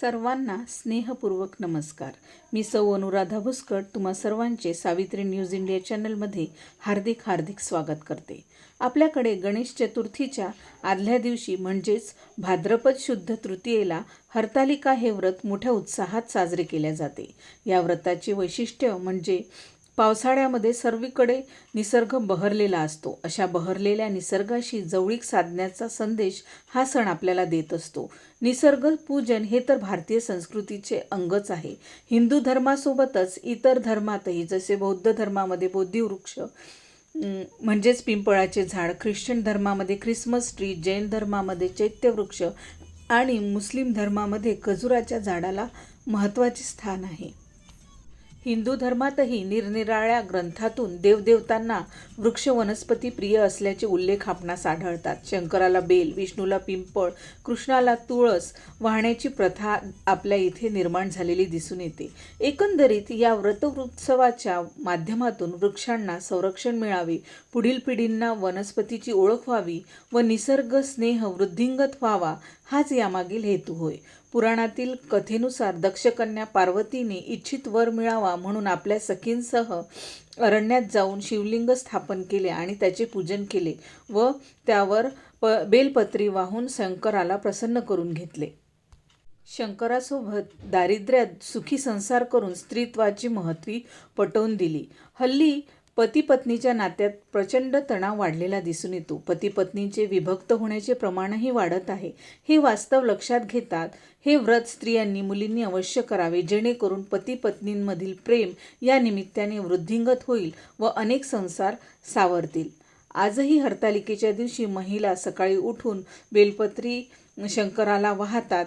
सर्वांना स्नेहपूर्वक नमस्कार. मी सौ अनुराधा भुसकट तुम्हा सर्वांचे सावित्री न्यूज इंडिया चॅनलमध्ये हार्दिक हार्दिक स्वागत करते. आपल्याकडे गणेश चतुर्थीच्या आदल्या दिवशी म्हणजेच भाद्रपद शुद्ध तृतीयेला हरतालिका हे व्रत मोठ्या उत्साहात साजरे केले जाते. या व्रताचे वैशिष्ट्य म्हणजे पावसाळ्यामध्ये सर्वीकडे निसर्ग बहरलेला असतो. अशा बहरलेल्या निसर्गाशी जवळीक साधण्याचा संदेश हा सण आपल्याला देत असतो. निसर्ग पूजन हे तर भारतीय संस्कृतीचे अंगच आहे. हिंदू धर्मासोबतच इतर धर्मातही जसे बौद्ध धर्मामध्ये बोधिवृक्ष म्हणजेच पिंपळाचे झाड ख्रिश्चन धर्मामध्ये ख्रिसमस ट्री जैन धर्मामध्ये चैत्यवृक्ष आणि मुस्लिम धर्मामध्ये खजुराच्या झाडाला महत्त्वाचे स्थान आहे. हिंदू धर्मातही निरनिराळ्या ग्रंथातून देवदेवतांना वृक्ष वनस्पती प्रिय असल्याचे उल्लेख आपणास आढळतात शंकराला बेल विष्णूला पिंपळ कृष्णाला तुळस वाहण्याची प्रथा आपल्या इथे निर्माण झालेली दिसून येते. एकंदरीत या व्रतोत्सवाच्या माध्यमातून वृक्षांना संरक्षण मिळावे पुढील पिढींना वनस्पतीची ओळख व्हावी व निसर्ग स्नेह वृद्धिंगत व्हावा हाच यामागील हेतू होय. पुराणातील कथेनुसार दक्षकन्या पार्वतीने इच्छित वर मिळावा म्हणून आपल्या सखींसह अरण्यात जाऊन शिवलिंग स्थापन केले आणि त्याचे पूजन केले व त्यावर प बेलपत्री वाहून शंकराला प्रसन्न करून घेतले. शंकरासोबत दारिद्र्यात सुखी संसार करून स्त्रीत्वाची महत्त्वी पटवून दिली. हल्ली पती पत्नीच्या नात्यात प्रचंड तणाव वाढलेला दिसून येतो. पती पत्नीचे विभक्त होण्याचे प्रमाणही वाढत आहे. हे वास्तव लक्षात घेतात. हे व्रत स्त्रियांनी मुलींनी अवश्य करावे जेणेकरून पती पत्नींमधील प्रेम या निमित्ताने वृद्धिंगत होईल व अनेक संसार सावरतील. आजही हरतालिकेच्या दिवशी महिला सकाळी उठून बेलपत्री शंकराला वाहतात.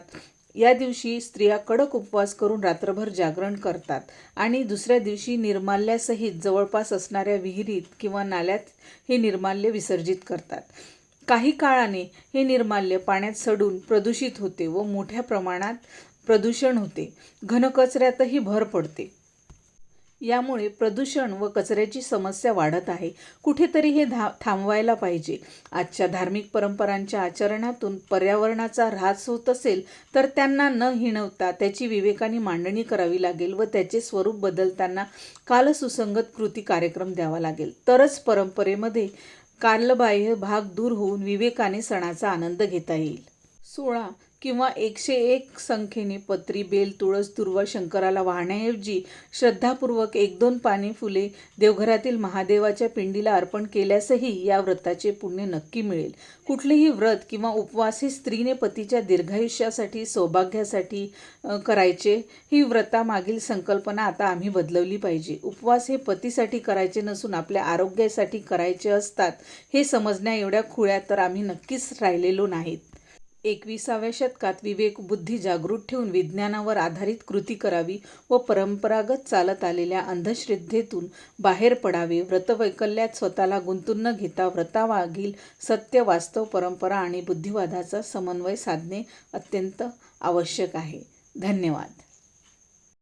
या दिवशी स्त्रिया कडक उपवास करून रात्रभर जागरण करतात आणि दुसऱ्या दिवशी निर्माल्यासहित जवळपास असणाऱ्या विहिरीत किंवा नाल्यात हे निर्माल्य विसर्जित करतात. काही काळाने हे निर्माल्य पाण्यात सडून प्रदूषित होते व मोठ्या प्रमाणात प्रदूषण होते. घनकचऱ्यातही भर पडते. यामुळे प्रदूषण व कचऱ्याची समस्या वाढत आहे. कुठेतरी हे धा थांबवायला पाहिजे. आजच्या धार्मिक परंपरांच्या आचरणातून पर्यावरणाचा ऱ्हास होत असेल तर त्यांना न हिणवता त्याची विवेकाने मांडणी करावी लागेल व त्याचे स्वरूप बदलताना कालसुसंगत कृती कार्यक्रम द्यावा लागेल. तरच परंपरेमध्ये कालबाह्य भाग दूर होऊन विवेकाने सणाचा आनंद घेता येईल. सोळा किंवा एकशे एक संख्येने पत्री बेल तुळस दुर्वा शंकराला वाहण्याऐवजी श्रद्धापूर्वक एक दोन पाने फुले देवघरातील महादेवाच्या पिंडीला अर्पण केल्यासही या व्रताचे पुण्य नक्की मिळेल. कुठलेही व्रत किंवा उपवास हे स्त्रीने पतीच्या दीर्घायुष्यासाठी सौभाग्यासाठी करायचे. ही व्रतामागील संकल्पना आता आम्ही बदलवली पाहिजे. उपवास हे पतीसाठी करायचे नसून आपल्या आरोग्यासाठी करायचे असतात हे समजण्या एवढ्या खुळ्या तर आम्ही नक्कीच राहिलेलो नाहीत. एकविसाव्या शतकात विवेक बुद्धी जागृत ठेवून विज्ञानावर आधारित कृती करावी व परंपरागत चालत आलेल्या अंधश्रद्धेतून बाहेर पडावे. व्रतवैकल्यात स्वतःला गुंतून न घेता व्रतावागील सत्य वास्तव परंपरा आणि बुद्धिवादाचा समन्वय साधणे अत्यंत आवश्यक आहे. धन्यवाद.